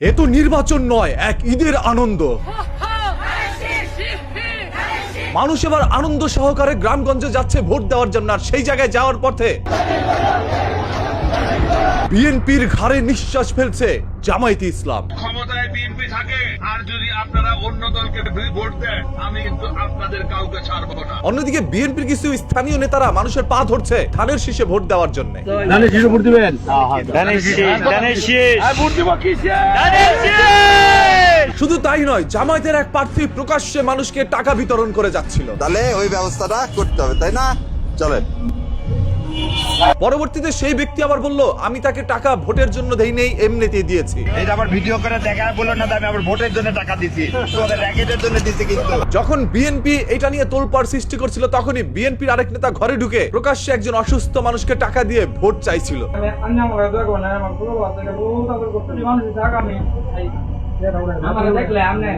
এ তো নির্বাচন নয়, এক ঈদের আনন্দ। মানুষ এবার আনন্দ সহকারে গ্রামগঞ্জে যাচ্ছে, ভোট দেওয়ার জন্য, আর সেই জায়গায় যাওয়ার পথে বিএনপির ঘাড়ে নিঃশ্বাস ফেলছে জামায়াতে ইসলাম। ক্ষমতায় বিএনপি থাকে আর যদি আপনারা অন্য দলকে ভোট দেন আমি কিন্তু আপনাদের কাউকে ছাড়বো না। অন্যদিকে বিএনপির কিছু স্থানীয় নেতারা মানুষের পা ধরছে ধানের শীষে ভোট দেওয়ার জন্য। ধানের শীষে ভোট দিবেন? ধানের শীষ ধানের শীষ। ভোট দিব কিসে? ধানের শীষ! শুধু তাই নয় জামায়াতের এক প্রার্থী প্রকাশ্যে মানুষকে টাকা বিতরণ করে যাচ্ছিল। তাহলে ওই ব্যবস্থাটা করতে হবে তাই না? চলেন। পরবর্তীতে সেই ব্যক্তি আবার বলল আমি তাকে টাকা ভোটের জন্য দেই নেই এমনিতেই দিয়েছি এটা আবার ভিডিও করে দেখা বলল না আমি আবার ভোটের জন্য টাকা দিছি তোদের র্যাকেটের জন্য দিছি কিন্তু যখন বিএনপি এটা নিয়ে তোলপাড় সৃষ্টি করছিল তখনই বিএনপির আরেক নেতা ঘরে ঢুকে প্রকাশ্যে একজন অসুস্থ মানুষকে টাকা দিয়ে ভোট চাইছিল আমার দেখলে আমনে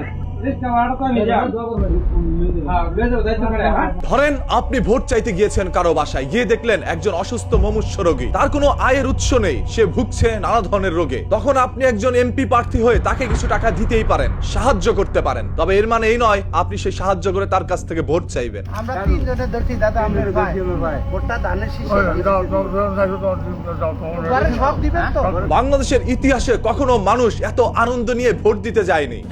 ধরেন আপনি ভোট চাইতে গিয়েছেন কারও বাসায়। গিয়ে দেখলেন একজন অসুস্থ মমুষ্য রোগী। তার কোনো আয়ের উৎস নেই। সে ভুগছে নানা ধরনের রোগে। তখন আপনি একজন এমপি প্রার্থী হয়ে তাকে কিছু টাকা দিতেই পারেন। সাহায্য করতে পারেন। তবে এর মানে এই নয় আপনি সেই সাহায্য করে তার কাছ থেকে ভোট চাইবেন। আমরা তিনজনে দাদা ভাই। ভোটটা শীষে তো। বাংলাদেশের ইতিহাসে কখনো মানুষ এত আনন্দ নিয়ে ভোট দিতে যায়নি।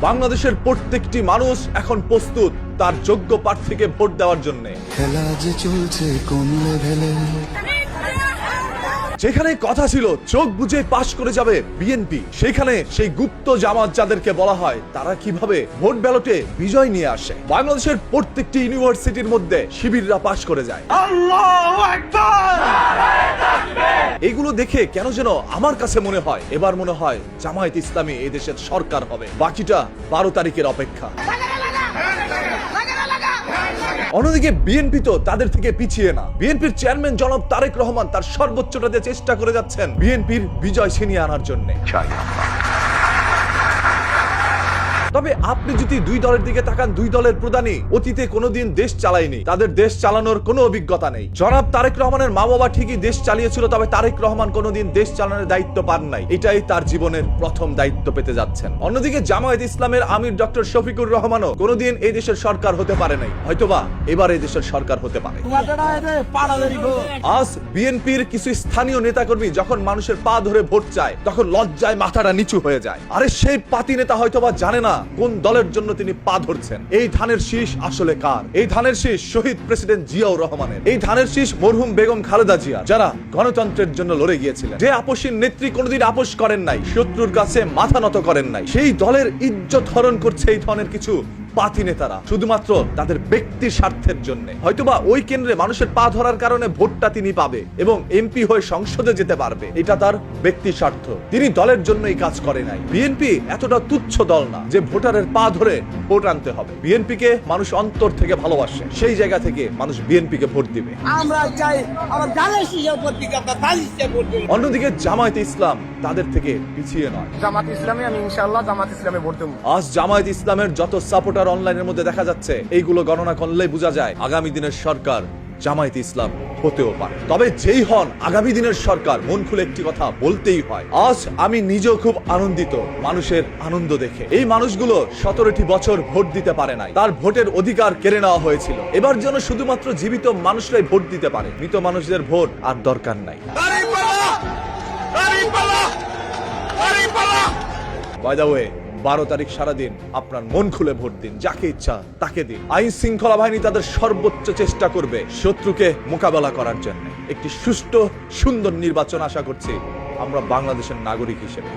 বাংলাদেশের প্রত্যেকটি মানুষ এখন প্রস্তুত তার যোগ্য প্রার্থীকে ভোট দেওয়ার জন্য। খেলা যে চলছে কোন লেভেলে? যেখানে কথা ছিল চোখ বুঝে পাশ করে যাবে বিএনপি সেখানে সেই গুপ্ত জামাত যাদেরকে বলা হয় তারা কীভাবে ভোট ব্যালটে বিজয় নিয়ে আসে? বাংলাদেশের প্রত্যেকটি ইউনিভার্সিটির মধ্যে শিবিররা পাশ করে যায়। এগুলো দেখে কেন যেন আমার কাছে মনে হয়, এবার মনে হয় জামায়াত ইসলামী এই দেশের সরকার হবে। বাকিটা বারো তারিখের অপেক্ষা। অন্যদিকে বিএনপি তো তাদের থেকে পিছিয়ে না। বিএনপির চেয়ারম্যান জনব তারেক রহমান তার সর্বোচ্চটা দিয়ে চেষ্টা করে যাচ্ছেন বিএনপির বিজয় ছিনিয়ে আনার জন্য। তবে আপনি যদি দুই দলের দিকে তাকান, দুই দলের প্রধানই অতীতে কোনোদিন দেশ চালায়নি। তাদের দেশ চালানোর কোনো অভিজ্ঞতা নেই। জনাব তারেক রহমানের মা বাবা ঠিকই দেশ চালিয়েছিল, তবে তারেক রহমান কোনোদিন দেশ চালানোর দায়িত্ব পান নাই। এটাই তার জীবনের প্রথম দায়িত্ব পেতে যাচ্ছেন। অন্যদিকে জামায়াত ইসলামের আমির ডক্টর শফিকুর রহমানও কোনোদিন এই দেশের সরকার হতে পারে নাই। হয়তোবা এবার এই দেশের সরকার হতে পারে। আজ বিএনপির কিছু স্থানীয় নেতাকর্মী যখন মানুষের পা ধরে ভোট চায়, তখন লজ্জায় মাথাটা নিচু হয়ে যায়। আরে সেই পাতি নেতা হয়তোবা জানে না কোন দলের জন্য তিনি পা ধরছেন? এই ধানের শীষ আসলে কার? এই ধানের শীষ শহীদ প্রেসিডেন্ট জিয়াউর রহমানের। এই ধানের শীষ মরহুম বেগম খালেদা জিয়া যারা গণতন্ত্রের জন্য লড়ে গিয়েছিলেন। যে আপসীর নেত্রী কোনোদিন আপোষ করেন নাই, শত্রুর কাছে মাথা নত করেন নাই। সেই দলের ইজ্জত হরণ করছে এই ধরনের কিছু পাতি নেতারা শুধুমাত্র তাদের ব্যক্তি স্বার্থের জন্য। হয়তোবা ওই কেন্দ্রে মানুষের পা ধরার কারণে ভোটটা তিনি পাবে এবং এমপি হয়ে সংসদে যেতে পারবে। এটা তার ব্যক্তি স্বার্থ। তিনি দলের জন্য এই কাজ করে নাই। বিএনপি এতটা তুচ্ছ দল না যে ভোটারের পা ধরে ভোট আনতে হবে। বিএনপিকে মানুষ অন্তর থেকে ভালোবাসে। সেই জায়গা থেকে মানুষ বিএনপিকে ভোট দিবে। আমরা চাই আমার অন্যদিকে জামায়াতে ইসলাম তাদের থেকে পিছিয়ে নয়। জামাত ইসলামী আমি ইনশাআল্লাহ জামাত ইসলামে ভোট দেবো। আজ জামায়াত ইসলামের যত সাপোর্টার অনলাইনের মধ্যে দেখা যাচ্ছে এইগুলো গণনা করলেই বোঝা যায় আগামী দিনের সরকার জামায়াত ইসলাম হতেও পারে। তবে যেই হন আগামী দিনের সরকার মন খুলে একটি কথা বলতেই হয়। আজ আমি নিজেও খুব আনন্দিত মানুষের আনন্দ দেখে। এই মানুষগুলো সতেরোটি বছর ভোট দিতে পারে নাই। তার ভোটের অধিকার কেড়ে নেওয়া হয়েছিল। এবার যেন শুধুমাত্র জীবিত মানুষরাই ভোট দিতে পারে। মৃত মানুষদের ভোট আর দরকার নাই। বাই দা ওয়ে বারো তারিখ সারাদিন আপনার মন খুলে ভোট দিন, যাকে ইচ্ছা তাকে দিন। আইন শৃঙ্খলা বাহিনী তাদের সর্বোচ্চ চেষ্টা করবে শত্রুকে মোকাবেলা করার জন্য। একটি সুষ্ঠু, সুন্দর নির্বাচন আশা করছি আমরা বাংলাদেশের নাগরিক হিসেবে।